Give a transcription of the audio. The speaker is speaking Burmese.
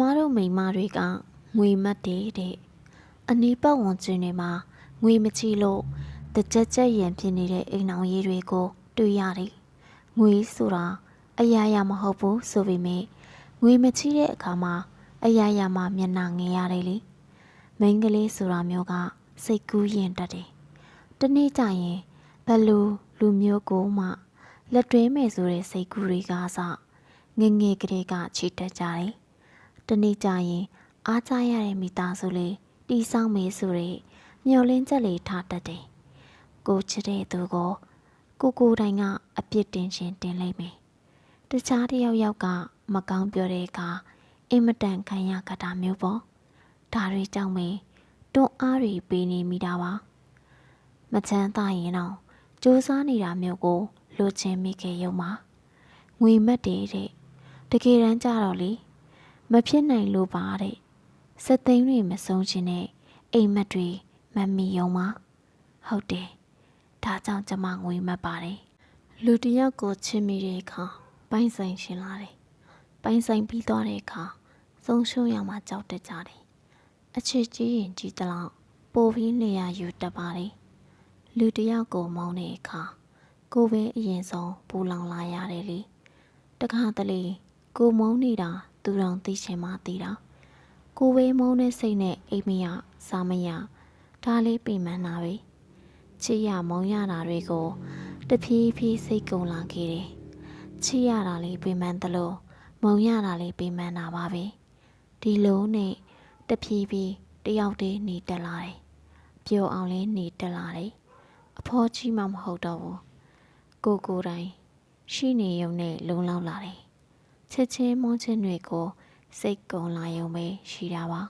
မတို့မိန်းမတွေကငွေမတ်တွေတဲ့အနီးပတ်ဝန်းကျင်တွေမှာငွေမချီလို့တကြက်ကြက်ရံဖြစ်နေတဲ့အိမ်အောင်ရေးတွေကို တွေ့ရတယ်။ငွေဆိုတာအရာရာမဟုတ်ဘူးဆိုပေမဲ့ငွေမချီတဲ့အခါမှာအရာရာမှာမျက်နှာငယ်ရတယ်လေ။မိန်းကလေးဆိုတာမျိုးက စိတ်ကူးရင်တတ်တယ်။တနေ့ကျရင်ဘယ်လူလူမျိုးကိုမှလက်တွဲမယ်ဆိုတဲ့စိတ်ကူးတွေကစငယ်ငယ်ကလေးကချီတက်ကြတယ်။ တနေ့ကျရင် အားကြရတဲ့မိသားစုလေးတီဆောင်မေးဆိုတဲ့မျောလင်းချက်လေးထားတတ်တယ်။ကိုချစ်တဲ့သူကိုကိုကိုယ်တိုင်ကအပြစ်တင်ခြင်းတင်လိုက်မယ်။တခြားတစ်ယောက်ယောက်ကမကောင်းပြောတဲ့အခါအင်မတန်ခံရကတာမျိုးပေါ့။ဒါတွေကြောင့်မေတွန်းအားတွေပေးနေမိတာပါ။မချမ်းသာရင်တော့စူးစမ်းနေတာမျိုးကိုလိုချင်မိခဲ့ရုံပါ။ငွေမက်တွေတဲ့တကယ်တမ်းကြတော့လေ မဖြစ်နိုင်လို့ပါတဲ့စက်သိန်းတွေမဆုံးခြင်းနဲ့အိမ်မက်တွေမမီယုံပါဟုတ်တယ်ဒါကြောင့်ကျမငွေမက်ပါတယ်လူတစ်ယောက်ကိုချစ်မိတဲ့အခါပိုင်းဆိုင်ရှင်လာတယ်ပိုင်းဆိုင်ပြီးသွားတဲ့အခါဆုံးရှုံးရမှကြောက်တတ်ကြတယ်အချစ်ကြီးရင်ကြီးတလောက်ပိုပြီးနေရယူတတ်ပါတယ်လူတစ်ယောက်ကိုမောင်းတဲ့အခါကိုယ်ပဲအရင်ဆုံးပူလောင်လာရတယ်လေတခါတလေကိုမုန်းနေတာ သူတော်သိချင်မှသိတာကိုဝေးမုန်းတဲ့စိတ်နဲ့အိမ်မရစားမရဒါလေးပြင်မှန်းတာပဲချစ်ရမုန်းရတာတွေကိုတဖြည်းဖြည်းစိတ်ကုံလာခဲ့တယ်ချစ်ရတာလေးပြင်မှန်းသလိုမုန်းရတာလေးပြင်မှန်းတာပါပဲဒီလိုနဲ့တဖြည်းဖြည်းတယောက်တည်းနေတက်လာတယ်ပျော်အောင်လေးနေတက်လာတယ်အဖေါ်ကြီးမှမဟုတ်တော့ဘူးကိုကိုယ်တိုင်ရှိနေုံနဲ့လုံလောက်လာတယ် ချစ်ချင်းမွန်းချင်းတွေကိုစိတ်ကုံလာရုံပဲရှိတာပါ